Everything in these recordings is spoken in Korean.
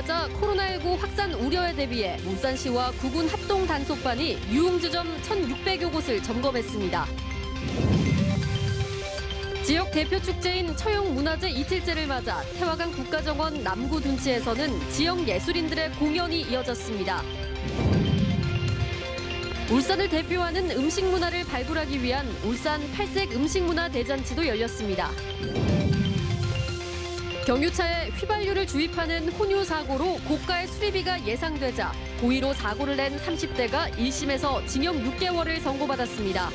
맞아 코로나19 확산 우려에 대비해 울산시와 구군 합동 단속반이 유흥주점 1,600여 곳을 점검했습니다. 지역 대표 축제인 처용문화제 이틀째를 맞아 태화강 국가정원 남구 둔치에서는 지역 예술인들의 공연이 이어졌습니다. 울산을 대표하는 음식 문화를 발굴하기 위한 울산 팔색 음식 문화 대잔치도 열렸습니다. 경유차에 휘발유를 주입하는 혼유 사고로 고가의 수리비가 예상되자 고의로 사고를 낸 30대가 1심에서 징역 6개월을 선고받았습니다.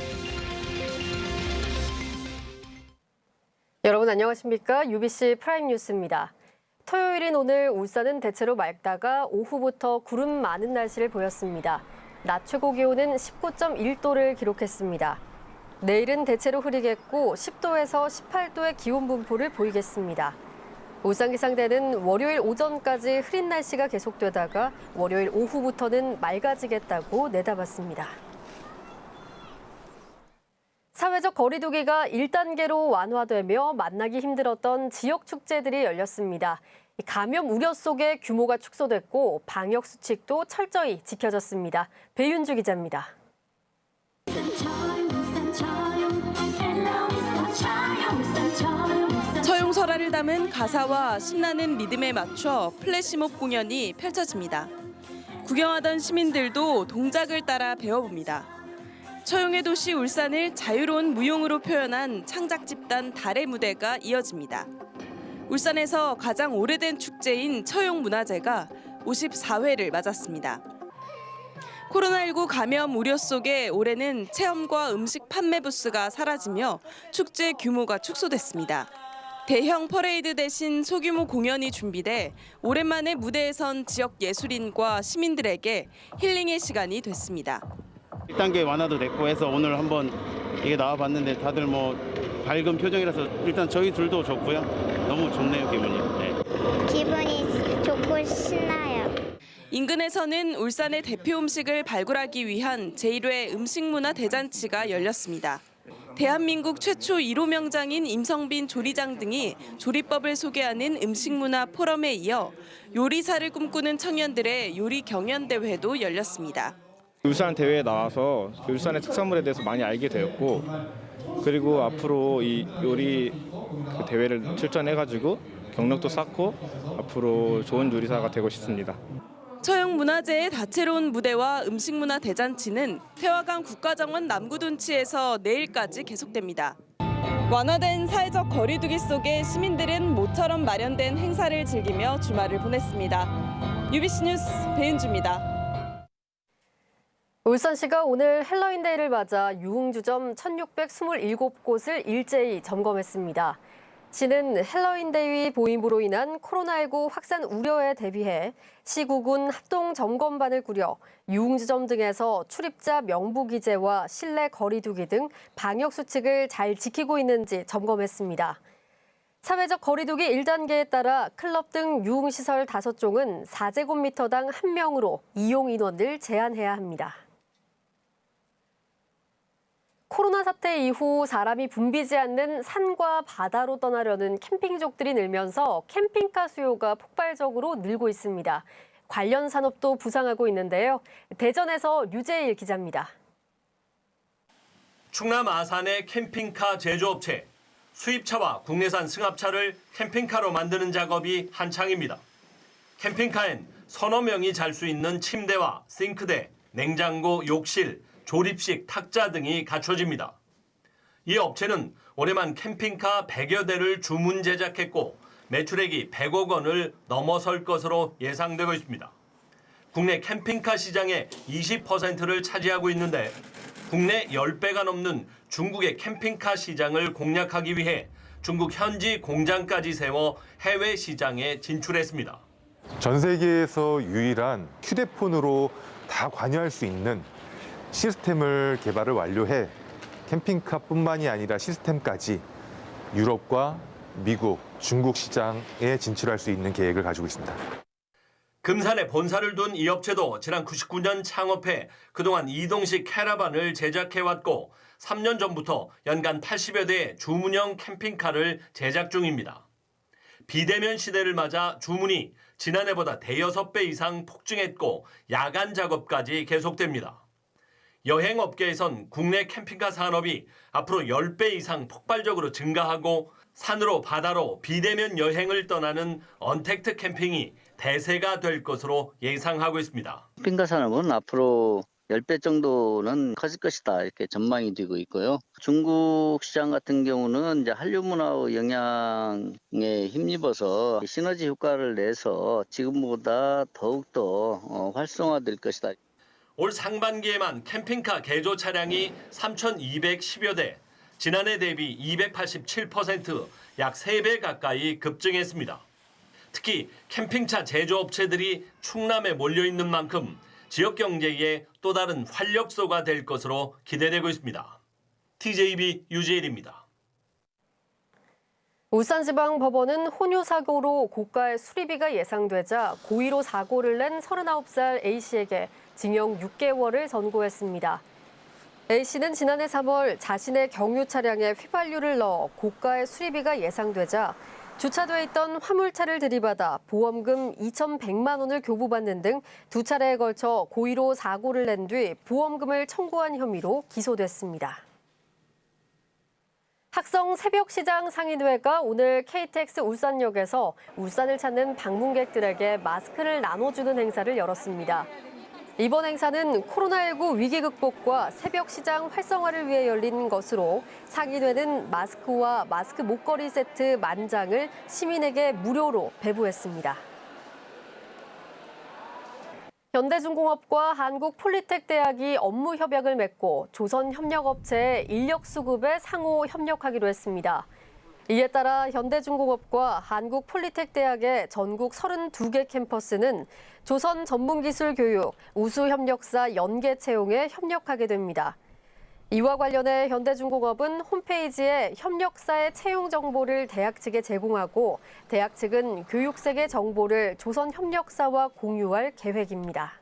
여러분 안녕하십니까? UBC 프라임 뉴스입니다. 토요일인 오늘 울산은 대체로 맑다가 오후부터 구름 많은 날씨를 보였습니다. 낮 최고 기온은 19.1도를 기록했습니다. 내일은 대체로 흐리겠고 10도에서 18도의 기온 분포를 보이겠습니다. 울산 기상대는 월요일 오전까지 흐린 날씨가 계속되다가 월요일 오후부터는 맑아지겠다고 내다봤습니다. 사회적 거리두기가 1단계로 완화되며 만나기 힘들었던 지역 축제들이 열렸습니다. 이 감염 우려 속에 규모가 축소됐고 방역 수칙도 철저히 지켜졌습니다. 배윤주 기자입니다. 처용설화를 담은 가사와 신나는 리듬에 맞춰 플래시몹 공연이 펼쳐집니다. 구경하던 시민들도 동작을 따라 배워봅니다. 처용의 도시 울산을 자유로운 무용으로 표현한 창작 집단 달의 무대가 이어집니다. 울산에서 가장 오래된 축제인 처용 문화제가 54회를 맞았습니다. 코로나19 감염 우려 속에 올해는 체험과 음식 판매 부스가 사라지며 축제 규모가 축소됐습니다. 대형 퍼레이드 대신 소규모 공연이 준비돼 오랜만에 무대에 선 지역 예술인과 시민들에게 힐링의 시간이 됐습니다. 1단계 완화도 됐고 해서 오늘 한번 이게 나와봤는데 다들 뭐 밝은 표정이라서 일단 저희 둘도 좋고요. 너무 좋네요 기분이. 네. 기분이 좋고 신나요. 인근에서는 울산의 대표 음식을 발굴하기 위한 제1회 음식문화 대잔치가 열렸습니다. 대한민국 최초 1호 명장인 임성빈 조리장 등이 조리법을 소개하는 음식문화 포럼에 이어 요리사를 꿈꾸는 청년들의 요리 경연 대회도 열렸습니다. 울산 대회에 나와서 울산의 특산물에 대해서 많이 알게 되었고 그리고 앞으로 이 요리 그 대회를 출전해가지고 경력도 쌓고 앞으로 좋은 요리사가 되고 싶습니다. 처용문화제의 다채로운 무대와 음식 문화 대잔치는 태화강 국가정원 남구둔치에서 내일까지 계속됩니다. 완화된 사회적 거리두기 속에 시민들은 모처럼 마련된 행사를 즐기며 주말을 보냈습니다. UBC 뉴스 배은주입니다. 울산시가 오늘 헬로윈데이를 맞아 유흥주점 1,627곳을 일제히 점검했습니다. 시는 헬로윈데이 보임으로 인한 코로나19 확산 우려에 대비해 시구군 합동 점검반을 꾸려 유흥주점 등에서 출입자 명부 기재와 실내 거리두기 등 방역 수칙을 잘 지키고 있는지 점검했습니다. 사회적 거리두기 1단계에 따라 클럽 등 유흥시설 5종은 4제곱미터당 1명으로 이용 인원을 제한해야 합니다. 코로나 사태 이후 사람이 붐비지 않는 산과 바다로 떠나려는 캠핑족들이 늘면서 캠핑카 수요가 폭발적으로 늘고 있습니다. 관련 산업도 부상하고 있는데요. 대전에서 류재일 기자입니다. 충남 아산의 캠핑카 제조업체 수입차와 국내산 승합차를 캠핑카로 만드는 작업이 한창입니다. 캠핑카엔 서너 명이 잘 수 있는 침대와 싱크대, 냉장고, 욕실, 조립식 탁자 등이 갖춰집니다. 이 업체는 올해만 캠핑카 100여 대를 주문 제작했고 매출액이 100억 원을 넘어설 것으로 예상되고 있습니다. 국내 캠핑카 시장의 20%를 차지하고 있는데 국내 10배가 넘는 중국의 캠핑카 시장을 공략하기 위해 중국 현지 공장까지 세워 해외 시장에 진출했습니다. 전 세계에서 유일한 휴대폰으로 다 관여할 수 있는 시스템을 개발을 완료해 캠핑카뿐만이 아니라 시스템까지 유럽과 미국, 중국 시장에 진출할 수 있는 계획을 가지고 있습니다. 금산에 본사를 둔 이 업체도 지난 99년 창업해 그동안 이동식 캐러반을 제작해왔고 3년 전부터 연간 80여 대의 주문형 캠핑카를 제작 중입니다. 비대면 시대를 맞아 주문이 지난해보다 대여섯 배 이상 폭증했고 야간 작업까지 계속됩니다. 여행업계에선 국내 캠핑카 산업이 앞으로 10배 이상 폭발적으로 증가하고 산으로 바다로 비대면 여행을 떠나는 언택트 캠핑이 대세가 될 것으로 예상하고 있습니다. 캠핑카 산업은 앞으로 10배 정도는 커질 것이다 이렇게 전망이 되고 있고요. 중국 시장 같은 경우는 이제 한류 문화의 영향에 힘입어서 시너지 효과를 내서 지금보다 더욱더 어, 활성화될 것이다. 올 상반기에만 캠핑카 개조 차량이 3,210여 대, 지난해 대비 287%, 약 3배 가까이 급증했습니다. 특히 캠핑차 제조업체들이 충남에 몰려 있는 만큼 지역 경제에 또 다른 활력소가 될 것으로 기대되고 있습니다. TJB 유재일입니다. 울산지방법원은 혼유 사고로 고가의 수리비가 예상되자 고의로 사고를 낸 39살 A씨에게 징역 6개월을 선고했습니다. A씨는 지난해 3월 자신의 경유 차량에 휘발유를 넣어 고가의 수리비가 예상되자 주차돼 있던 화물차를 들이받아 보험금 2,100만 원을 교부받는 등 두 차례에 걸쳐 고의로 사고를 낸 뒤 보험금을 청구한 혐의로 기소됐습니다. 학성 새벽시장 상인회가 오늘 KTX 울산역에서 울산을 찾는 방문객들에게 마스크를 나눠주는 행사를 열었습니다. 이번 행사는 코로나19 위기 극복과 새벽 시장 활성화를 위해 열린 것으로 상인회는 마스크와 마스크 목걸이 세트 만 장을 시민에게 무료로 배부했습니다. 현대중공업과 한국폴리텍대학이 업무 협약을 맺고 조선협력업체의 인력 수급에 상호 협력하기로 했습니다. 이에 따라 현대중공업과 한국폴리텍대학의 전국 32개 캠퍼스는 조선 전문기술교육 우수협력사 연계 채용에 협력하게 됩니다. 이와 관련해 현대중공업은 홈페이지에 협력사의 채용 정보를 대학 측에 제공하고 대학 측은 교육 세계 정보를 조선 협력사와 공유할 계획입니다.